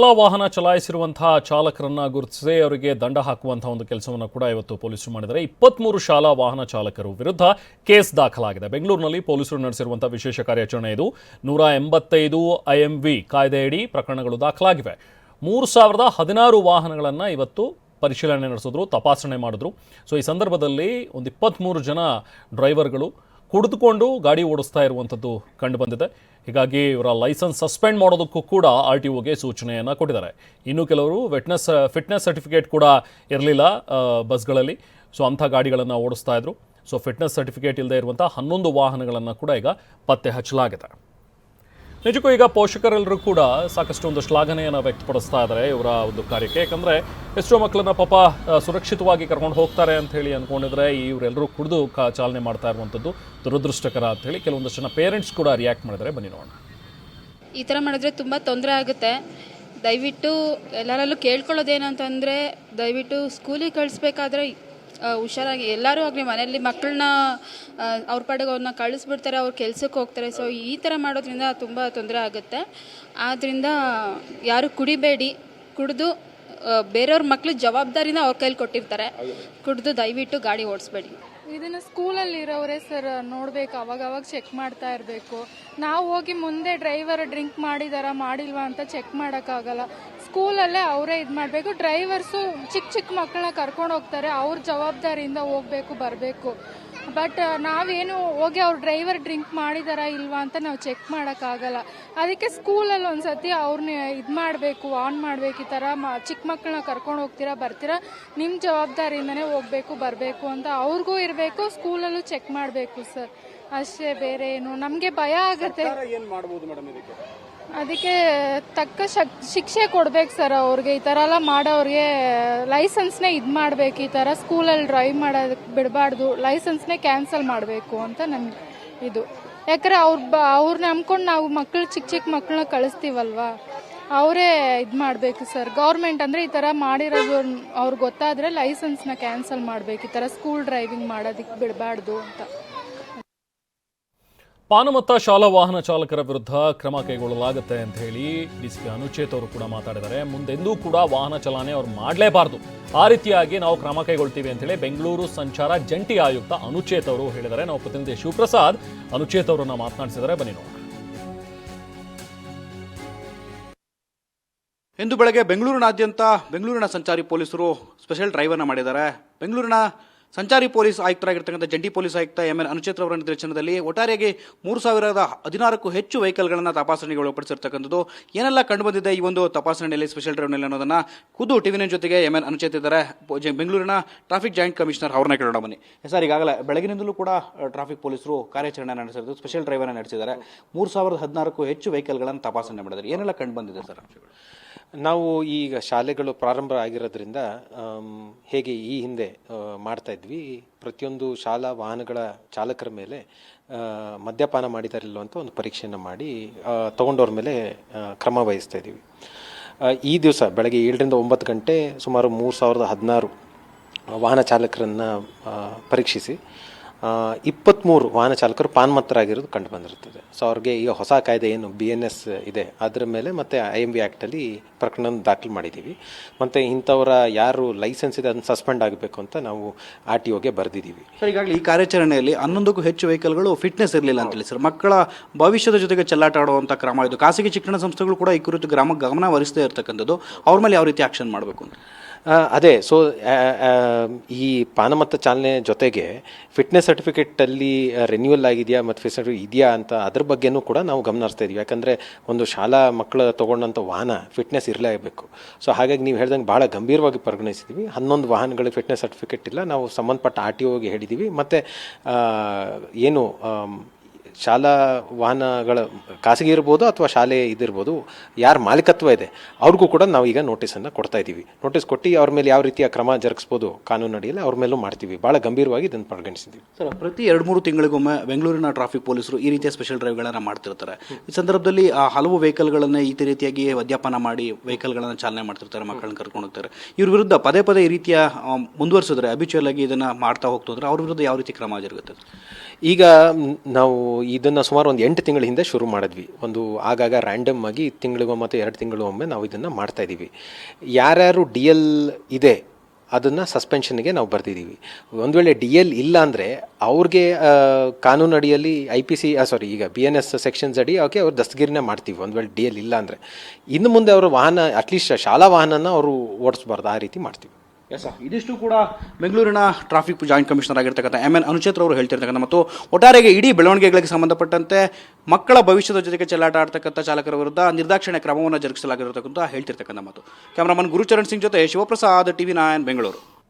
ಶಾಲಾ ವಾಹನ ಚಲಾಯಿಸಿರುವಂತಹ ಚಾಲಕರನ್ನ ಗುರುತಿಸಿ ಅವರಿಗೆ ದಂಡ ಹಾಕುವಂತಹ ಒಂದು ಕೆಲಸವನ್ನು ಕೂಡ ಇವತ್ತು ಪೊಲೀಸರು ಮಾಡಿದರೆ ಇಪ್ಪತ್ಮೂರು ಶಾಲಾ ವಾಹನ ಚಾಲಕರು ವಿರುದ್ಧ ಕೇಸ್ ದಾಖಲಾಗಿದೆ. ಬೆಂಗಳೂರಿನಲ್ಲಿ ಪೊಲೀಸರು ನಡೆಸಿರುವಂತಹ ವಿಶೇಷ ಕಾರ್ಯಾಚರಣೆ ಇದು. ನೂರ ಎಂಬತ್ತೈದು ಐಎಂವಿ ಕಾಯ್ದೆಯಡಿ ಪ್ರಕರಣಗಳು ದಾಖಲಾಗಿವೆ. ಮೂರು ಸಾವಿರದ ಹದಿನಾರು ವಾಹನಗಳನ್ನು ಇವತ್ತು ಪರಿಶೀಲನೆ ನಡೆಸಿದ್ರು, ತಪಾಸಣೆ ಮಾಡಿದ್ರು. ಸೊ ಈ ಸಂದರ್ಭದಲ್ಲಿ ಒಂದು ಇಪ್ಪತ್ತ್ಮೂರು ಜನ ಡ್ರೈವರ್ಗಳು ಕುಡಿದುಕೊಂಡು ಗಾಡಿ ಓಡಿಸ್ತಾ ಇರುವಂಥದ್ದು ಕಂಡುಬಂದಿದೆ. ಹೀಗಾಗಿ ಇವರ ಲೈಸೆನ್ಸ್ ಸಸ್ಪೆಂಡ್ ಮಾಡೋದಕ್ಕೂ ಕೂಡ ಆರ್ ಟಿ ಒಗೆ ಸೂಚನೆಯನ್ನು ಕೊಟ್ಟಿದ್ದಾರೆ. ಇನ್ನು ಕೆಲವರು ವೆಟ್ನೆಸ್ ಫಿಟ್ನೆಸ್ ಸರ್ಟಿಫಿಕೇಟ್ ಕೂಡ ಇರಲಿಲ್ಲ ಬಸ್ಗಳಲ್ಲಿ. ಸೊ, ಅಂಥ ಗಾಡಿಗಳನ್ನು ಓಡಿಸ್ತಾ ಇದ್ರು. ಸೊ, ಫಿಟ್ನೆಸ್ ಸರ್ಟಿಫಿಕೇಟ್ ಇಲ್ಲದೆ ಇರುವಂಥ ಹನ್ನೊಂದು ವಾಹನಗಳನ್ನು ಕೂಡ ಈಗ ಪತ್ತೆ ಹಚ್ಚಲಾಗಿದೆ. ನಿಜಕ್ಕೂ ಈಗ ಪೋಷಕರೆಲ್ಲರೂ ಕೂಡ ಸಾಕಷ್ಟು ಒಂದು ಶ್ಲಾಘನೆಯನ್ನು ವ್ಯಕ್ತಪಡಿಸ್ತಾ ಇದ್ದಾರೆ ಇವರ ಒಂದು ಕಾರ್ಯಕ್ಕೆ. ಯಾಕಂದರೆ ಎಷ್ಟೋ ಮಕ್ಕಳನ್ನ ಪಾಪ ಸುರಕ್ಷಿತವಾಗಿ ಕರ್ಕೊಂಡು ಹೋಗ್ತಾರೆ ಅಂತ ಹೇಳಿ ಅಂದ್ಕೊಂಡಿದ್ರೆ ಇವರೆಲ್ಲರೂ ಕುಡಿದು ಕ, ಚಾಲನೆ ಮಾಡ್ತಾ ಇರುವಂಥದ್ದು ದುರದೃಷ್ಟಕರ ಅಂತ ಹೇಳಿ ಕೆಲವೊಂದಷ್ಟು ಜನ ಪೇರೆಂಟ್ಸ್ ಕೂಡ ರಿಯಾಕ್ಟ್ ಮಾಡಿದರೆ ಬನ್ನಿ ನೋಡೋಣ. ಈ ಥರ ಮಾಡಿದ್ರೆ ತುಂಬ ತೊಂದರೆ ಆಗುತ್ತೆ. ದಯವಿಟ್ಟು ಎಲ್ಲರಲ್ಲೂ ಕೇಳ್ಕೊಳ್ಳೋದೇನಂತಂದರೆ ದಯವಿಟ್ಟು ಸ್ಕೂಲಿಗೆ ಕಳಿಸ್ಬೇಕಾದ್ರೆ ಹುಷಾರಾಗಿ ಎಲ್ಲರೂ ಆಗಲಿ ಮನೆಯಲ್ಲಿ ಮಕ್ಕಳನ್ನ ಅವ್ರ ಪಾಡಿಗೆ ಅವ್ರನ್ನ ಕಳಿಸ್ಬಿಡ್ತಾರೆ, ಅವ್ರ ಕೆಲಸಕ್ಕೆ ಹೋಗ್ತಾರೆ. ಸೊ ಈ ಥರ ಮಾಡೋದ್ರಿಂದ ತುಂಬ ತೊಂದರೆ ಆಗುತ್ತೆ. ಆದ್ದರಿಂದ ಯಾರು ಕುಡಿಬೇಡಿ, ಕುಡಿದು ಬೇರೆಯವ್ರ ಮಕ್ಕಳು ಜವಾಬ್ದಾರಿನ ಅವ್ರ ಕೈಲಿ ಕೊಟ್ಟಿರ್ತಾರೆ. ಕುಡಿದು ದಯವಿಟ್ಟು ಗಾಡಿ ಓಡಿಸ್ಬೇಡಿ. ಇದನ್ನ ಸ್ಕೂಲಲ್ಲಿ ಇರೋರೇ ಸರ್ ನೋಡ್ಬೇಕು ಅವಾಗ ಅವಾಗ ಚೆಕ್ ಮಾಡ್ತಾ ಇರಬೇಕು. ನಾವು ಹೋಗಿ ಮುಂದೆ ಡ್ರೈವರ್ ಡ್ರಿಂಕ್ ಮಾಡಿದಾರ, ಮಾಡಿಲ್ವಾ ಅಂತ ಚೆಕ್ ಮಾಡೋಕ್ಕಾಗಲ್ಲ. ಸ್ಕೂಲಲ್ಲೇ ಅವರೇ ಇದು ಮಾಡಬೇಕು. ಡ್ರೈವರ್ಸು ಚಿಕ್ಕ ಚಿಕ್ಕ ಮಕ್ಕಳನ್ನ ಕರ್ಕೊಂಡು ಹೋಗ್ತಾರೆ. ಅವ್ರ ಜವಾಬ್ದಾರಿಯಿಂದ ಹೋಗ್ಬೇಕು, ಬರಬೇಕು. ಬಟ್ ನಾವೇನು ಹೋಗಿ ಅವ್ರ ಡ್ರೈವರ್ ಡ್ರಿಂಕ್ ಮಾಡಿದಾರ ಇಲ್ವಾ ಅಂತ ನಾವು ಚೆಕ್ ಮಾಡೋಕ್ಕಾಗಲ್ಲ. ಅದಕ್ಕೆ ಸ್ಕೂಲಲ್ಲಿ ಒಂದ್ಸತಿ ಅವ್ರನ್ನ ಇದು ಮಾಡಬೇಕು, ಆನ್ ಮಾಡಬೇಕು, ಈ ಥರ ಮ ಚಿಕ್ಕ ಮಕ್ಕಳನ್ನ ಕರ್ಕೊಂಡು ಹೋಗ್ತೀರಾ, ಬರ್ತೀರಾ ನಿಮ್ಮ ಜವಾಬ್ದಾರಿಯಿಂದನೇ ಹೋಗ್ಬೇಕು, ಬರಬೇಕು ಅಂತ ಅವ್ರಿಗೂ ಇರಬೇಕು, ಸ್ಕೂಲಲ್ಲೂ ಚೆಕ್ ಮಾಡಬೇಕು, ಸರ್. ಅಷ್ಟೇ, ಬೇರೆ ಏನು. ನಮಗೆ ಭಯ ಆಗುತ್ತೆ. ಅದಕ್ಕೆ ತಕ್ಕ ಶಕ್ ಶಿಕ್ಷೆ ಕೊಡ್ಬೇಕು ಸರ್ ಅವ್ರಿಗೆ. ಈ ಥರ ಎಲ್ಲ ಮಾಡೋರಿಗೆ ಲೈಸೆನ್ಸ್ನೇ ಇದು ಮಾಡಬೇಕು. ಈ ಥರ ಸ್ಕೂಲಲ್ಲಿ ಡ್ರೈವ್ ಮಾಡೋದಕ್ಕೆ ಬಿಡಬಾರ್ದು. ಲೈಸೆನ್ಸ್ನೇ ಕ್ಯಾನ್ಸಲ್ ಮಾಡಬೇಕು ಅಂತ ನನ್ನ ಇದು. ಯಾಕಂದ್ರೆ ಅವ್ರು ಬ ಅವ್ರನ್ನ ನಂಬ್ಕೊಂಡು ನಾವು ಮಕ್ಕಳು ಚಿಕ್ಕ ಚಿಕ್ಕ ಮಕ್ಕಳನ್ನ ಕಳಿಸ್ತೀವಲ್ವಾ? ಅವರೇ ಇದು ಮಾಡಬೇಕು ಸರ್. ಗೌರ್ಮೆಂಟ್ ಅಂದರೆ ಈ ಥರ ಮಾಡಿರೋದು ಅವ್ರಿಗೆ ಗೊತ್ತಾದರೆ ಲೈಸೆನ್ಸ್ನ ಕ್ಯಾನ್ಸಲ್ ಮಾಡಬೇಕು. ಈ ಥರ ಸ್ಕೂಲ್ ಡ್ರೈವಿಂಗ್ ಮಾಡೋದಕ್ಕೆ ಬಿಡಬಾರ್ದು ಅಂತ. ಪಾನಮತ್ತ ಶಾಲಾ ವಾಹನ ಚಾಲಕರ ವಿರುದ್ಧ ಕ್ರಮ ಕೈಗೊಳ್ಳಲಾಗುತ್ತೆ ಅಂತ ಹೇಳಿ ಡಿಸಿಪಿ ಅನುಚೇತ್ ಅವರು ಕೂಡ ಮಾತಾಡಿದ್ದಾರೆ. ಮುಂದೆಂದೂ ಕೂಡ ವಾಹನ ಚಲನೆ ಅವ್ರು ಮಾಡಲೇಬಾರ್ದು. ಆ ರೀತಿಯಾಗಿ ನಾವು ಕ್ರಮ ಕೈಗೊಳ್ತೀವಿ ಅಂತ ಹೇಳಿ ಬೆಂಗಳೂರು ಸಂಚಾರ ಜಂಟಿ ಆಯುಕ್ತ ಅನುಚೇತ್ ಅವರು ಹೇಳಿದ್ದಾರೆ. ನಾವು ಪ್ರತಿನಿಧಿ ಶಿವಪ್ರಸಾದ್ ಅನುಚೇತ್ ಅವರನ್ನ ಮಾತನಾಡಿಸಿದರೆ ಬನ್ನಿ ನೋಡೋಣ. ಇಂದು ಬೆಳಗ್ಗೆ ಬೆಂಗಳೂರಿನಾದ್ಯಂತ ಬೆಂಗಳೂರಿನ ಸಂಚಾರಿ ಪೊಲೀಸರು ಸ್ಪೆಷಲ್ ಡ್ರೈವರ್ನ ಮಾಡಿದ್ದಾರೆ. ಬೆಂಗಳೂರಿನ ಸಂಚಾರಿ ಪೊಲೀಸ್ ಆಯುಕ್ತರಾಗಿರ್ತಕ್ಕಂಥ ಜಂಟಿ ಪೊಲೀಸ್ ಆಯುಕ್ತ ಎಂ ಎನ್ ಅನುಚೇತ್ ಅವರ ನಿರ್ದೇಶನದಲ್ಲಿ ಒಟ್ಟಾರೆಯಾಗಿ ಮೂರು ಸಾವಿರದ ಹದಿನಾರಕ್ಕೂ ಹೆಚ್ಚು ವೆಹಿಕಲ್ಗಳನ್ನು ತಪಾಸಣೆಗೆ ಒಳಪಡಿಸಿರ್ತಕ್ಕಂಥದ್ದು. ಏನೆಲ್ಲ ಕಂಡುಬಂದಿದೆ ಈ ಒಂದು ತಪಾಸಣೆಯಲ್ಲಿ ಸ್ಪೆಷಲ್ ಡ್ರೈವ್ನಲ್ಲಿ ಅನ್ನೋದನ್ನು ಖುದ್ದು ಟಿವಿನ ಜೊತೆಗೆ ಎಂ ಎನ್ ಅನುಚೇತ್ ಇದ್ದಾರೆ. ಬೆಂಗಳೂರಿನ ಟ್ರಾಫಿಕ್ ಜಾಯಿಂಟ್ ಕಮಿಷನರ್ ಅವ್ರನ್ನ ಕೇಳೋಣ ಬನ್ನಿ. ಸರ್, ಈಗಾಗಲೇ ಬೆಳಗಿನಿಂದಲೂ ಕೂಡ ಟ್ರಾಫಿಕ್ ಪೊಲೀಸರು ಕಾರ್ಯಾಚರಣೆ ನಡೆಸಿದ್ರು ಸ್ಪೆಷಲ್ ಡ್ರೈವರ್ನ ನಡೆಸಿದ್ದಾರೆ. ಮೂರು ಸಾವಿರದ ಹದಿನಾರಕ್ಕೂ ಹೆಚ್ಚು ವೆಹಿಕಲ್ಗಳನ್ನು ತಪಾಸಣೆ ಮಾಡಿದ್ದಾರೆ. ಏನೆಲ್ಲ ಕಂಡು ಬಂದಿದೆ ಸರ್? ನಾವು ಈಗ ಶಾಲೆಗಳು ಪ್ರಾರಂಭ ಆಗಿರೋದ್ರಿಂದ ಹೇಗೆ ಈ ಹಿಂದೆ ಮಾಡ್ತಾ ಇದ್ವಿ. ಪ್ರತಿಯೊಂದು ಶಾಲಾ ವಾಹನಗಳ ಚಾಲಕರ ಮೇಲೆ ಮದ್ಯಪಾನ ಮಾಡಿದಾರಿಲ್ಲೋ ಅಂತ ಒಂದು ಪರೀಕ್ಷೆಯನ್ನು ಮಾಡಿ ತೊಗೊಂಡವ್ರ ಮೇಲೆ ಕ್ರಮ ವಹಿಸ್ತಾ ಇದ್ದೀವಿ. ಈ ದಿವಸ ಬೆಳಗ್ಗೆ ಏಳರಿಂದ ಒಂಬತ್ತು ಗಂಟೆ ಸುಮಾರು ಮೂರು ಸಾವಿರದ ಹದಿನಾರು ವಾಹನ ಚಾಲಕರನ್ನು ಪರೀಕ್ಷಿಸಿ ಇಪ್ಪತ್ತ್ಮೂರು ವಾಹನ ಚಾಲಕರು ಪಾನ್ಮತ್ತರಾಗಿರೋದು ಕಂಡು ಬಂದಿರ್ತದೆ ಸೊ ಅವ್ರಿಗೆ ಈಗ ಹೊಸ ಕಾಯ್ದೆ ಏನು ಬಿ ಎನ್ ಎಸ್ ಇದೆ. ಅದರ ಮೇಲೆ ಮತ್ತು ಐ ಎಂ ಬಿ ಆ್ಯಕ್ಟಲ್ಲಿ ಪ್ರಕರಣ ದಾಖಲು ಮಾಡಿದ್ದೀವಿ. ಮತ್ತು ಇಂಥವರ ಯಾರು ಲೈಸೆನ್ಸ್ ಇದೆ, ಅದನ್ನು ಸಸ್ಪೆಂಡ್ ಆಗಬೇಕು ಅಂತ ನಾವು ಆರ್ ಟಿ ಒಗೆ ಬರೆದಿದ್ದೀವಿ. ಸರ್ ಈಗಾಗಲೇ ಈ ಕಾರ್ಯಾಚರಣೆಯಲ್ಲಿ ಹನ್ನೊಂದಕ್ಕೂ ಹೆಚ್ಚು ವೆಹಿಕಲ್ಗಳು ಫಿಟ್ನೆಸ್ ಇರಲಿಲ್ಲ ಅಂತೇಳಿ ಸರ್ ಮಕ್ಕಳ ಭವಿಷ್ಯದ ಜೊತೆಗೆ ಚೆಲ್ಲಾಟ ಆಡುವಂಥ ಕ್ರಮ ಇದು. ಖಾಸಗಿ ಶಿಕ್ಷಣ ಸಂಸ್ಥೆಗಳು ಕೂಡ ಈ ಕುರಿತು ಗ್ರಾಮ ಗಮನ ಹರಿಸದೇ ಇರ್ತಕ್ಕಂಥದ್ದು. ಅವ್ರ ಮೇಲೆ ಯಾವ ರೀತಿ ಆಕ್ಷನ್ ಮಾಡಬೇಕು ಅಂತ? ಅದೇ ಸೊ ಈ ಪಾನಮತ್ತ ಚಾಲನೆ ಜೊತೆಗೆ ಫಿಟ್ನೆಸ್ ಸರ್ಟಿಫಿಕೇಟಲ್ಲಿ ರಿನ್ಯೂವಲ್ ಆಗಿದೆಯಾ ಮತ್ತು ಫಿಟ್ ಇದೆಯಾ ಅಂತ ಅದ್ರ ಬಗ್ಗೆನೂ ಕೂಡ ನಾವು ಗಮನ ಹರಿಸ್ತಾ ಇದೀವಿ. ಯಾಕಂದರೆ ಒಂದು ಶಾಲಾ ಮಕ್ಕಳು ತೊಗೊಂಡಂಥ ವಾಹನ ಫಿಟ್ನೆಸ್ ಇರಲೇಬೇಕು. ಸೊ ಹಾಗಾಗಿ ನೀವು ಹೇಳ್ದಂಗೆ ಭಾಳ ಗಂಭೀರವಾಗಿ ಪರಿಗಣಿಸಿದ್ದೀವಿ ಹನ್ನೊಂದು ವಾಹನಗಳಿಗೆ ಫಿಟ್ನೆಸ್ ಸರ್ಟಿಫಿಕೇಟ್ ಇಲ್ಲ. ನಾವು ಸಂಬಂಧಪಟ್ಟ ಆರ್ ಟಿ ಒಗೆ ಹೇಳಿದ್ದೀವಿ ಮತ್ತು ಏನು ಶಾಲಾ ವಾಹನಗಳ ಖಾಸಗಿ ಇರ್ಬೋದು ಅಥವಾ ಶಾಲೆ ಇದಿರ್ಬೋದು ಯಾರ ಮಾಲೀಕತ್ವ ಇದೆ ಅವ್ರಿಗೂ ಕೂಡ ನಾವು ಈಗ ನೋಟಿಸನ್ನು ಕೊಡ್ತಾ ಇದ್ದೀವಿ. ನೋಟಿಸ್ ಕೊಟ್ಟು ಅವ್ರ ಮೇಲೆ ಯಾವ ರೀತಿಯ ಕ್ರಮ ಜರುಗಿಸ್ಬೋದು ಕಾನೂನು ಅಡಿಯಲ್ಲಿ ಅವ್ರ ಮೇಲೂ ಮಾಡ್ತೀವಿ. ಭಾಳ ಗಂಭೀರವಾಗಿ ಇದನ್ನು ಪರಿಗಣಿಸಿದ್ದೀವಿ. ಸರ್ ಪ್ರತಿ ಎರಡು ಮೂರು ತಿಂಗಳಿಗೊಮ್ಮೆ ಬೆಂಗಳೂರಿನ ಟ್ರಾಫಿಕ್ ಪೊಲೀಸರು ಈ ರೀತಿಯ ಸ್ಪೆಷಲ್ ಡ್ರೈವ್ಗಳನ್ನು ಮಾಡ್ತಿರ್ತಾರೆ. ಈ ಸಂದರ್ಭದಲ್ಲಿ ಆ ಹಲವು ವೆಹಿಕಲ್ಗಳನ್ನು ಈ ರೀತಿಯಾಗಿ ಮದ್ಯಪಾನ ಮಾಡಿ ವೆಹಿಕಲ್ಗಳನ್ನು ಚಾಲನೆ ಮಾಡ್ತಿರ್ತಾರೆ ಮಕ್ಕಳನ್ನ ಕರ್ಕೊಂಡು ಹೋಗ್ತಾರೆ. ಇವ್ರ ವಿರುದ್ಧ ಪದೇ ಪದೇ ಈ ರೀತಿಯ ಮುಂದುವರಿಸಿದ್ರೆ ಅಬಿಚುವಲ್ ಆಗಿ ಇದನ್ನು ಮಾಡ್ತಾ ಹೋಗ್ತಿದ್ರೆ ಅವ್ರ ವಿರುದ್ಧ ಯಾವ ರೀತಿ ಕ್ರಮ ಜರುಗುತ್ತೆ? ಈಗ ನಾವು ಇದನ್ನು ಸುಮಾರು ಒಂದು ಎಂಟು ತಿಂಗಳ ಹಿಂದೆ ಶುರು ಮಾಡಿದ್ವಿ. ಒಂದು ಆಗಾಗ ರ್ಯಾಂಡಮ್ ಆಗಿ ತಿಂಗಳಿಗೊಮ್ಮೆ ಮತ್ತು ಎರಡು ತಿಂಗಳಿಗೊಮ್ಮೆ ನಾವು ಇದನ್ನು ಮಾಡ್ತಾ ಇದ್ದೀವಿ. ಯಾರ್ಯಾರು ಡಿ ಎಲ್ ಇದೆ, ಅದನ್ನು ಸಸ್ಪೆನ್ಷನ್ಗೆ ನಾವು ಬರ್ತಿದ್ದೀವಿ ಒಂದು ವೇಳೆ ಡಿ ಎಲ್ ಇಲ್ಲ ಅಂದರೆ ಅವ್ರಿಗೆ ಕಾನೂನು ಅಡಿಯಲ್ಲಿ ಐ ಪಿ ಸಿ ಸಾರಿ ಈಗ ಬಿ ಎನ್ ಎಸ್ ಸೆಕ್ಷನ್ಸ್ ಅಡಿ ಅವಕ್ಕೆ ಅವ್ರು ದಸ್ತಗಿರಿನೇ ಮಾಡ್ತೀವಿ. ಒಂದು ವೇಳೆ ಡಿ ಎಲ್ ಇಲ್ಲ ಅಂದರೆ. ಇನ್ನು ಮುಂದೆ ಅವರ ವಾಹನ ಅಟ್ಲೀಸ್ಟ್ ಶಾಲಾ ವಾಹನನ ಅವರು ಓಡಿಸ್ಬಾರ್ದು, ಆ ರೀತಿ ಮಾಡ್ತೀವಿ. ಎಸ್ ಇದಿಷ್ಟು ಕೂಡ ಬೆಂಗಳೂರಿನ ಟ್ರಾಫಿಕ್ ಜಾಯಿಂಟ್ ಕಮಿಷನರ್ ಆಗಿರ್ತಕ್ಕಂಥ ಎಂ ಎನ್ ಅನುಚೇತ್ರ ಅವರು ಹೇಳ್ತಿರ್ತಕ್ಕಂಥ ಮತ್ತು ಒಟ್ಟಾರೆಗೆ ಇಡೀ ಬೆಳವಣಿಗೆಗಳಿಗೆ ಸಂಬಂಧಪಟ್ಟಂತೆ ಮಕ್ಕಳ ಭವಿಷ್ಯದ ಜೊತೆಗೆ ಚೆಲ್ಲಾಟ ಆಡ್ತಕ್ಕಂಥ ಚಾಲಕರ ವಿರುದ್ಧ ನಿರ್ದಾಕ್ಷಿಣ್ಯ ಕ್ರಮವನ್ನು ಜರುಗಿಸಲಾಗಿರತಕ್ಕಂಥ ಹೇಳ್ತಿರ್ತಕ್ಕಂಥ ಮತ್ತು ಕ್ಯಾಮರಾಮನ್ ಗುರುಚರಣ್ ಸಿಂಗ್ ಜೊತೆ ಶಿವಪ್ರಸಾದ್ ಟಿವಿ ನಾಯನ್, ಬೆಂಗಳೂರು.